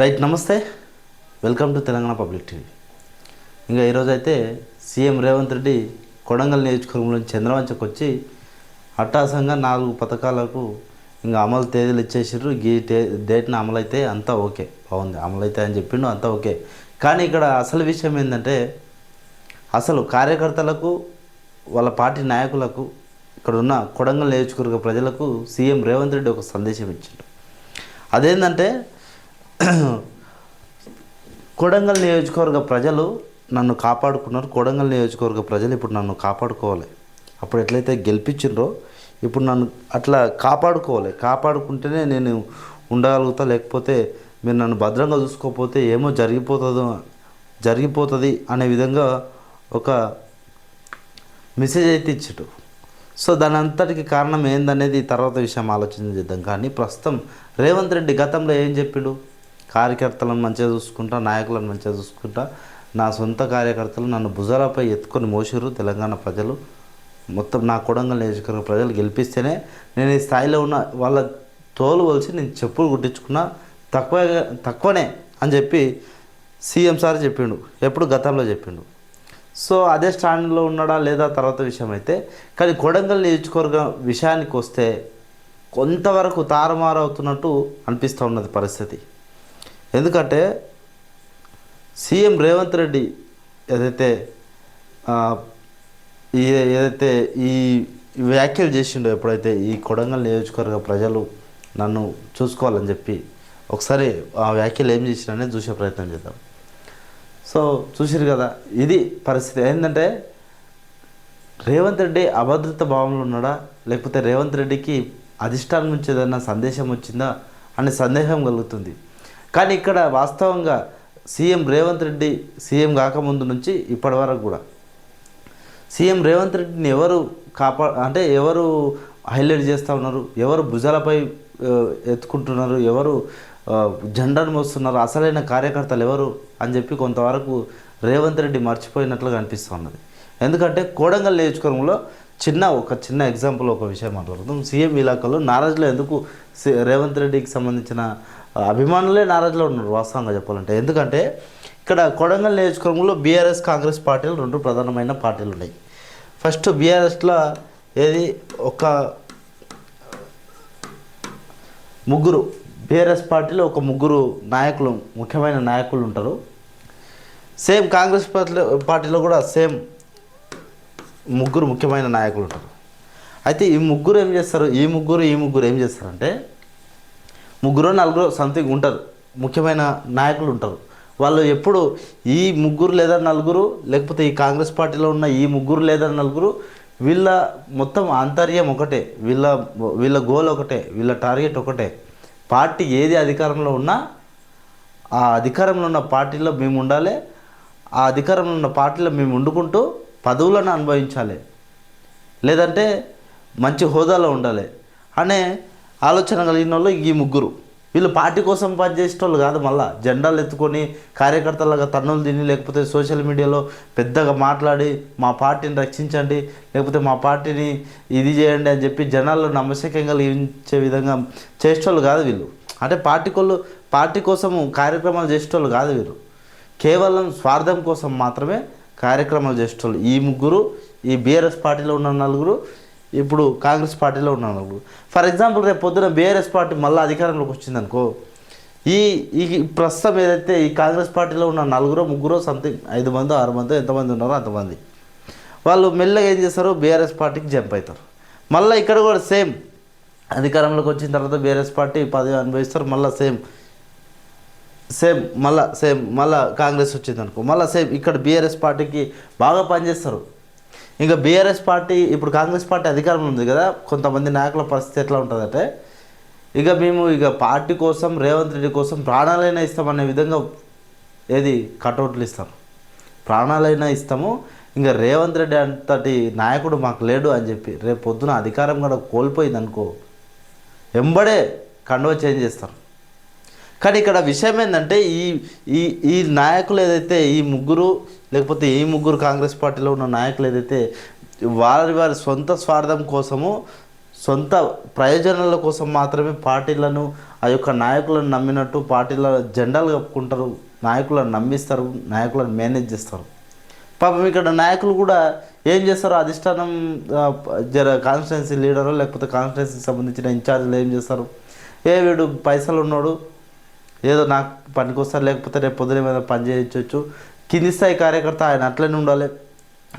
Right నమస్తే. Welcome to Telangana public TV ఇంకా ఈరోజు అయితే సీఎం రేవంత్ రెడ్డి కొడంగల్ నియోజకవర్గంలో చంద్రవంచకు వచ్చి అట్టాసంగా నాలుగు పథకాలకు ఇంకా అమలు తేదీలు ఇచ్చేసారు ఈ టే డేట్ని అమలైతే అంతా ఓకే. బాగుంది. అమలైతే అని చెప్పిండు అంతా ఓకే. కానీ ఇక్కడ అసలు విషయం ఏంటంటే అసలు కార్యకర్తలకు వాళ్ళ పార్టీ నాయకులకు ఇక్కడ ఉన్న కొడంగల్ నియోజకవర్గ ప్రజలకు సీఎం రేవంత్ రెడ్డి ఒక సందేశం ఇచ్చిండు. అదేంటంటే కొడంగల్ నియోజకవర్గ ప్రజలు నన్ను కాపాడుకున్నారు. కొడంగల్ నియోజకవర్గ ప్రజలు ఇప్పుడు నన్ను కాపాడుకోవాలి. అప్పుడు ఎట్లయితే గెలిపించిండ్రో ఇప్పుడు నన్ను అట్లా కాపాడుకోవాలి. కాపాడుకుంటేనే నేను ఉండగలుగుతా. లేకపోతే మీరు నన్ను భద్రంగా చూసుకోకపోతే ఏమో జరిగిపోతుందో జరిగిపోతుంది అనే విధంగా ఒక మెసేజ్ అయితే ఇచ్చాడు. సో దాని అంతటికి కారణం ఏందనేది తర్వాత విషయం ఆలోచన చేద్దాం. కానీ ప్రస్తుతం రేవంత్ రెడ్డి గతంలో ఏం చెప్పాడు? కార్యకర్తలను మంచిగా చూసుకుంటా నాయకులను మంచిగా చూసుకుంటా నా సొంత కార్యకర్తలు నన్ను భుజాలపై ఎత్తుకొని మోసిరు తెలంగాణ ప్రజలు. మొత్తం నా కొడంగల్ నియోజకవర్గ ప్రజలు గెలిపిస్తేనే నేను ఈ స్థాయిలో ఉన్న వాళ్ళ తోలు వలిసి నేను చెప్పులు కుట్టించుకున్నా తక్కువ తక్కువనే అని చెప్పి సీఎం సార్ చెప్పిండు ఎప్పుడు గతంలో చెప్పిండు. సో అదే స్టాండ్లో ఉన్నాడా లేదా తర్వాత విషయం అయితే కానీ కొడంగల్ నియోజకవర్గ విషయానికి వస్తే కొంతవరకు తారుమారు అవుతున్నట్టు అనిపిస్తూ ఉన్నది పరిస్థితి. ఎందుకంటే సీఎం రేవంత్ రెడ్డి ఏదైతే ఏదైతే ఈ వ్యాఖ్యలు చేసిండో ఎప్పుడైతే ఈ కొడంగల్ నియోజకవర్గ ప్రజలు నన్ను చూసుకోవాలని చెప్పి ఒకసారి ఆ వ్యాఖ్యలు ఏం చేసిననే చూసే ప్రయత్నం చేద్దాం. సో చూసిరు కదా ఇది పరిస్థితి. ఏంటంటే రేవంత్ రెడ్డి అభద్రత భావంలో ఉన్నాడా? లేకపోతే రేవంత్ రెడ్డికి అధిష్టానం నుంచి ఏదైనా సందేశం వచ్చిందా? అనే సందేహం కలుగుతుంది. కానీ ఇక్కడ వాస్తవంగా సీఎం రేవంత్ రెడ్డి సీఎం కాకముందు నుంచి ఇప్పటి వరకు కూడా. సీఎం రేవంత్ రెడ్డిని ఎవరు కాపా అంటే ఎవరు హైలైట్ చేస్తూ ఉన్నారు? ఎవరు భుజాలపై ఎత్తుకుంటున్నారు? ఎవరు ఆ, జెండాను మోస్తున్నారు? అసలైన కార్యకర్తలు ఎవరు? అని చెప్పి కొంతవరకు రేవంత్ రెడ్డి మర్చిపోయినట్లుగా అనిపిస్తూ ఉన్నది. ఎందుకంటే కోడంగల్ నియోజకవర్గంలో చిన్న ఒక చిన్న ఎగ్జాంపుల్ ఒక విషయం మాట్లాడుతాం సీఎం ఇలాకాలో నారాజ్లో ఎందుకు రేవంత్ రెడ్డికి సంబంధించిన అభిమానులే నారాజులో ఉన్నారు వాస్తవంగా చెప్పాలంటే. ఎందుకంటే ఇక్కడ కొడంగల్ నియోజకవర్గంలో బీఆర్ఎస్ కాంగ్రెస్ పార్టీలు రెండు ప్రధానమైన పార్టీలు ఉన్నాయి. ఫస్ట్ బీఆర్ఎస్లో ఏది ఒక ముగ్గురు బీఆర్ఎస్ పార్టీలో ఒక ముగ్గురు నాయకులు ముఖ్యమైన నాయకులు ఉంటారు. సేమ్ కాంగ్రెస్ పార్టీలో పార్టీలో కూడా సేమ్ ముగ్గురు ముఖ్యమైన నాయకులు ఉంటారు. అయితే ఈ ముగ్గురు ఏం చేస్తారు? ఈ ముగ్గురు ఈ ముగ్గురు ఏం చేస్తారంటే ముగ్గురు నలుగురు సంథింగ్ ఉంటారు. ముఖ్యమైన నాయకులు ఉంటారు. వాళ్ళు ఎప్పుడు ఈ ముగ్గురు లేదా నలుగురు లేకపోతే ఈ కాంగ్రెస్ పార్టీలో ఉన్న ఈ ముగ్గురు లేదా నలుగురు వీళ్ళ మొత్తం ఆంతర్యం ఒకటే వీళ్ళ వీళ్ళ గోల్ ఒకటే వీళ్ళ టార్గెట్ ఒకటే. పార్టీ ఏది అధికారంలో ఉన్నా ఆ అధికారంలో ఉన్న పార్టీలో మేము ఉండాలి. ఆ అధికారంలో ఉన్న పార్టీలో మేము వండుకుంటూ పదవులను అనుభవించాలి. లేదంటే మంచి హోదాలో ఉండాలి. అనే ఆలోచన కలిగిన వాళ్ళు ఈ ముగ్గురు. వీళ్ళు పార్టీ కోసం పనిచేసేటోళ్ళు కాదు మళ్ళా. జెండాలు ఎత్తుకొని కార్యకర్తలుగా తన్నులు తిని లేకపోతే సోషల్ మీడియాలో పెద్దగా మాట్లాడి మా పార్టీని రక్షించండి లేకపోతే మా పార్టీని ఇది చేయండి అని చెప్పి జనాల్లో నమ్మశక్యం కలిగించే విధంగా చేసేటోళ్ళు కాదు వీళ్ళు. అంటే పార్టీ కోళ్ళు పార్టీ కోసం కార్యక్రమాలు చేసేటోళ్ళు కాదు వీరు కేవలం స్వార్థం కోసం మాత్రమే కార్యక్రమాలు చేసేటోళ్ళు. ఈ ముగ్గురు ఈ బీఆర్ఎస్ పార్టీలో ఉన్న నలుగురు ఇప్పుడు కాంగ్రెస్ పార్టీలో ఉన్నాను. ఇప్పుడు ఫర్ ఎగ్జాంపుల్ రేపు పొద్దున బీఆర్ఎస్ పార్టీ మళ్ళీ అధికారంలోకి వచ్చిందనుకో ఈ ఈ ప్రస్తుతం ఏదైతే ఈ కాంగ్రెస్ పార్టీలో ఉన్న నలుగురో ముగ్గురో సంథింగ్ ఐదు మంది ఆరు మంది ఎంతమంది ఉన్నారో అంతమంది. వాళ్ళు మెల్లగా ఏం చేస్తారు? బీఆర్ఎస్ పార్టీకి జంప్ అవుతారు. మళ్ళీ ఇక్కడ కూడా సేమ్ అధికారంలోకి వచ్చిన తర్వాత బీఆర్ఎస్ పార్టీ పదవి అనుభవిస్తారు. మళ్ళీ సేమ్ సేమ్ మళ్ళీ సేమ్ మళ్ళీ కాంగ్రెస్ వచ్చింది అనుకో మళ్ళీ సేమ్ ఇక్కడ బీఆర్ఎస్ పార్టీకి బాగా పనిచేస్తారు. ఇంకా బీఆర్ఎస్ పార్టీ ఇప్పుడు కాంగ్రెస్ పార్టీ అధికారం ఉంది కదా కొంతమంది నాయకుల పరిస్థితి ఎట్లా ఉంటుందంటే ఇక మేము ఇక పార్టీ కోసం రేవంత్ రెడ్డి కోసం ప్రాణాలైనా ఇస్తామనే విధంగా ఏది కటౌట్లు ఇస్తాం. ప్రాణాలైనా ఇస్తాము. ఇంకా రేవంత్ రెడ్డి అంతటి నాయకుడు మాకు లేడు అని చెప్పి రేపు పొద్దున అధికారం కూడా కోల్పోయింది అనుకో ఎంబడే కండువ చేంజ్ చేస్తారు. కానీ ఇక్కడ విషయం ఏంటంటే ఈ ఈ ఈ నాయకులు ఏదైతే ఈ ముగ్గురు లేకపోతే ఈ ముగ్గురు కాంగ్రెస్ పార్టీలో ఉన్న నాయకులు ఏదైతే వారి వారి సొంత స్వార్థం కోసము సొంత ప్రయోజనాల కోసం మాత్రమే పార్టీలను ఆ యొక్క నాయకులను నమ్మినట్టు పార్టీల జెండాలు కప్పుకుంటారు నాయకులను నమ్మిస్తారు నాయకులను మేనేజ్ చేస్తారు. పాపం ఇక్కడ నాయకులు కూడా ఏం చేస్తారు? అధిష్టానం జర కాన్స్టిట్యున్సీ లీడరు లేకపోతే కాన్స్టిట్యున్సీకి సంబంధించిన ఇన్ఛార్జీలు ఏం చేస్తారు? ఏ వీడు పైసలు ఉన్నాడు ఏదో నాకు పనికొస్తారు లేకపోతే రేపు పొద్దున ఏమైనా పని చేయొచ్చు కింది స్థాయి కార్యకర్త ఆయన అట్లనే ఉండాలి.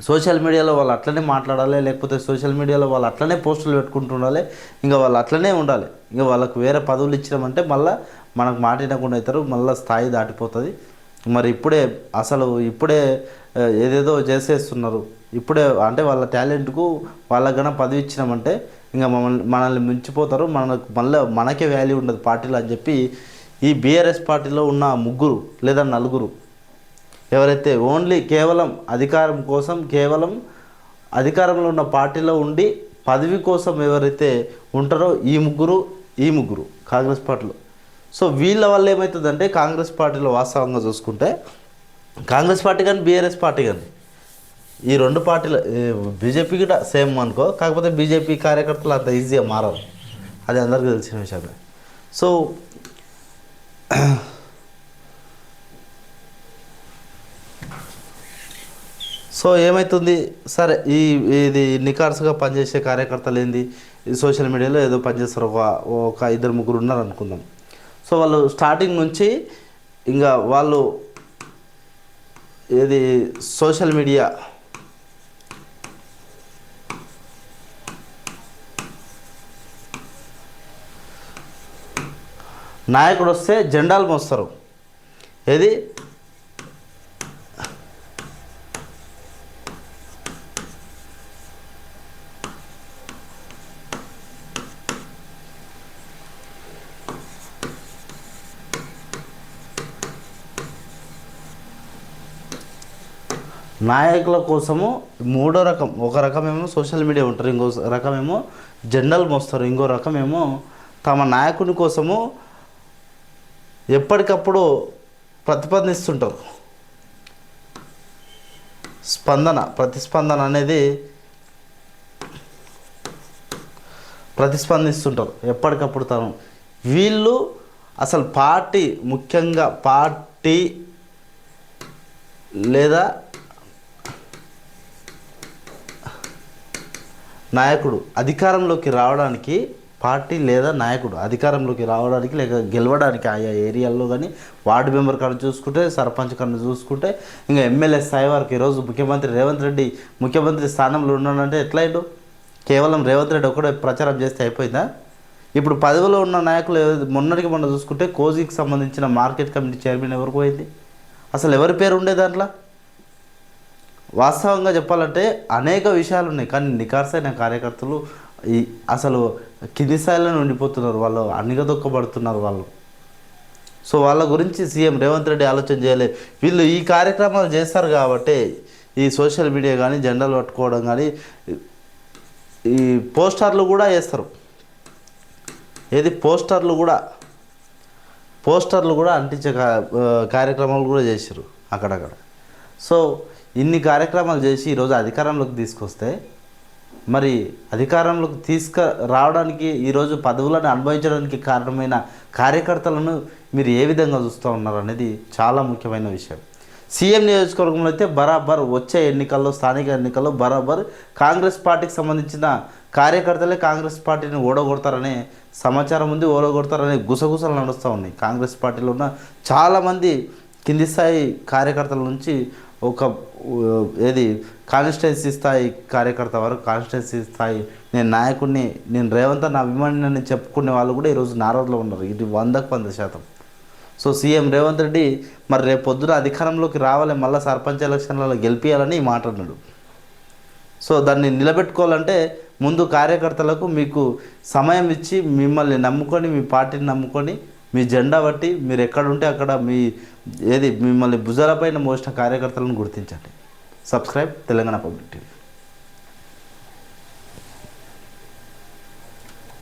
సోషల్ మీడియాలో వాళ్ళు అట్లనే మాట్లాడాలి లేకపోతే సోషల్ మీడియాలో వాళ్ళు అట్లనే పోస్టులు పెట్టుకుంటూ ఉండాలి ఇంకా వాళ్ళు అట్లనే ఉండాలి. ఇంకా వాళ్ళకు వేరే పదవులు ఇచ్చినామంటే మళ్ళీ మనకు మాట వినకుండా అవుతారు మళ్ళీ స్థాయి దాటిపోతుంది. మరి ఇప్పుడే అసలు ఇప్పుడే ఏదేదో చేసేస్తున్నారు. ఇప్పుడే అంటే వాళ్ళ టాలెంట్కు వాళ్ళకన్నా పదవి ఇచ్చినామంటే ఇంకా మమ్మల్ని మనల్ని మించిపోతారు మనకు మళ్ళీ మనకే వాల్యూ ఉండదు పార్టీలో అని చెప్పి ఈ బీఆర్ఎస్ పార్టీలో ఉన్న ముగ్గురు లేదా నలుగురు ఎవరైతే ఓన్లీ కేవలం అధికారం కోసం కేవలం అధికారంలో ఉన్న పార్టీలో ఉండి పదవి కోసం ఎవరైతే ఉంటారో ఈ ముగ్గురు ఈ ముగ్గురు కాంగ్రెస్ పార్టీలో. సో వీళ్ళ వల్ల ఏమవుతుందంటే కాంగ్రెస్ పార్టీలో వాస్తవంగా చూసుకుంటే కాంగ్రెస్ పార్టీ కానీ బీఆర్ఎస్ పార్టీ కానీ ఈ రెండు పార్టీలు బీజేపీ కూడా సేమ్ అనుకో కాకపోతే బీజేపీ కార్యకర్తలు అంత ఈజీగా మారరు. అది అందరికీ తెలిసిన విషయమే. సో సో ఏమవుతుంది సరే ఈ ఇది నికార్సుగా పనిచేసే కార్యకర్తలు ఏంది? ఈ సోషల్ మీడియాలో ఏదో పనిచేస్తారు ఒక ఒక ఇద్దరు ముగ్గురు ఉన్నారు అనుకుందాం సో వాళ్ళు స్టార్టింగ్ నుంచి ఇంకా వాళ్ళు ఏది సోషల్ మీడియా నాయకుడు వస్తే జెండాలు మోస్తారు. ఏది? నాయకుల కోసము మూడో రకం ఒక రకమేమో సోషల్ మీడియా ఉంటారు ఇంకో రకమేమో జెండాలు మోస్తారు ఇంకో రకమేమో తమ నాయకుని కోసము ఎప్పటికప్పుడు ప్రతిపాదిస్తుంటారు. స్పందన ప్రతిస్పందన అనేది ప్రతిస్పందిస్తుంటారు ఎప్పటికప్పుడు తను. వీళ్ళు అసలు పార్టీ ముఖ్యంగా పార్టీ లేదా నాయకుడు అధికారంలోకి రావడానికి పార్టీ లేదా నాయకుడు అధికారంలోకి రావడానికి లేక గెలవడానికి ఆయా ఏరియాల్లో కానీ వార్డు మెంబర్ కన్నా చూసుకుంటే సర్పంచ్ కన్నా చూసుకుంటే ఇంకా ఎమ్మెల్యే స్థాయి వరకు ఈరోజు ముఖ్యమంత్రి రేవంత్ రెడ్డి ముఖ్యమంత్రి స్థానంలో ఉన్నాడంటే ఎట్లా అయ్యాడు కేవలం రేవంత్ రెడ్డి ఒకటే ప్రచారం చేస్తే అయిపోయిందా? ఇప్పుడు పదవిలో ఉన్న నాయకులు మొన్నటికి మొన్న చూసుకుంటే కోజికి సంబంధించిన మార్కెట్ కమిటీ చైర్మన్ ఎవరికి పోయింది? అసలు ఎవరి పేరు ఉండే దాంట్లో? వాస్తవంగా చెప్పాలంటే అనేక విషయాలు ఉన్నాయి కానీ నికార్సైన కార్యకర్తలు ఈ అసలు కింది స్థాయిలో ఉండిపోతున్నారు. వాళ్ళు అణిగదొక్కబడుతున్నారు వాళ్ళు. సో వాళ్ళ గురించి సీఎం రేవంత్ రెడ్డి ఆలోచన చేయలే. వీళ్ళు ఈ కార్యక్రమాలు చేస్తారు కాబట్టి ఈ సోషల్ మీడియా కానీ జెండాలు పట్టుకోవడం కానీ ఈ పోస్టర్లు కూడా వేస్తారు. ఏది? పోస్టర్లు కూడా. పోస్టర్లు కూడా అంటించే కా- కార్యక్రమాలు కూడా చేశారు అక్కడక్కడ. సో ఇన్ని కార్యక్రమాలు చేసి ఈరోజు అధికారంలోకి తీసుకొస్తే మరి అధికారంలోకి తీసుక రావడానికి ఈరోజు పదవులను అనుభవించడానికి కారణమైన కార్యకర్తలను మీరు ఏ విధంగా చూస్తూ ఉన్నారు అనేది చాలా ముఖ్యమైన విషయం. సీఎం నియోజకవర్గంలో అయితే బరాబర్ వచ్చే ఎన్నికల్లో స్థానిక ఎన్నికల్లో బరాబర్ కాంగ్రెస్ పార్టీకి సంబంధించిన కార్యకర్తలే కాంగ్రెస్ పార్టీని ఓడగొడతారనే సమాచారం ఉంది ఓడగొడతారనే గుసగుసలు నడుస్తూ ఉన్నాయి. కాంగ్రెస్ పార్టీలో ఉన్న చాలామంది కింది స్థాయి కార్యకర్తల నుంచి ఒక ఏది కాన్స్టిట్యున్సీ స్థాయి కార్యకర్త వరకు కాన్స్టిట్యున్సీ స్థాయి నేను నాయకుడిని నేను రేవంత్ అన్న అభిమానిని చెప్పుకునే వాళ్ళు కూడా ఈరోజు నారోడ్లో ఉన్నారు. ఇది వందకు వంద శాతం. సో సీఎం రేవంత్ రెడ్డి మరి రేపు పొద్దున అధికారంలోకి రావాలి మళ్ళీ సర్పంచ్ ఎలక్షన్లలో గెలిపించాలని ఈ మాట అన్నాడు. సో దాన్ని నిలబెట్టుకోవాలంటే ముందు కార్యకర్తలకు మీకు సమయం ఇచ్చి మిమ్మల్ని నమ్ముకొని మీ పార్టీని నమ్ముకొని మీ జెండా బట్టి మీరు ఎక్కడ ఉంటే అక్కడ మీ ఏది మిమ్మల్ని భుజాలపైన మోసిన కార్యకర్తలను గుర్తించండి. Subscribe Telangana public TV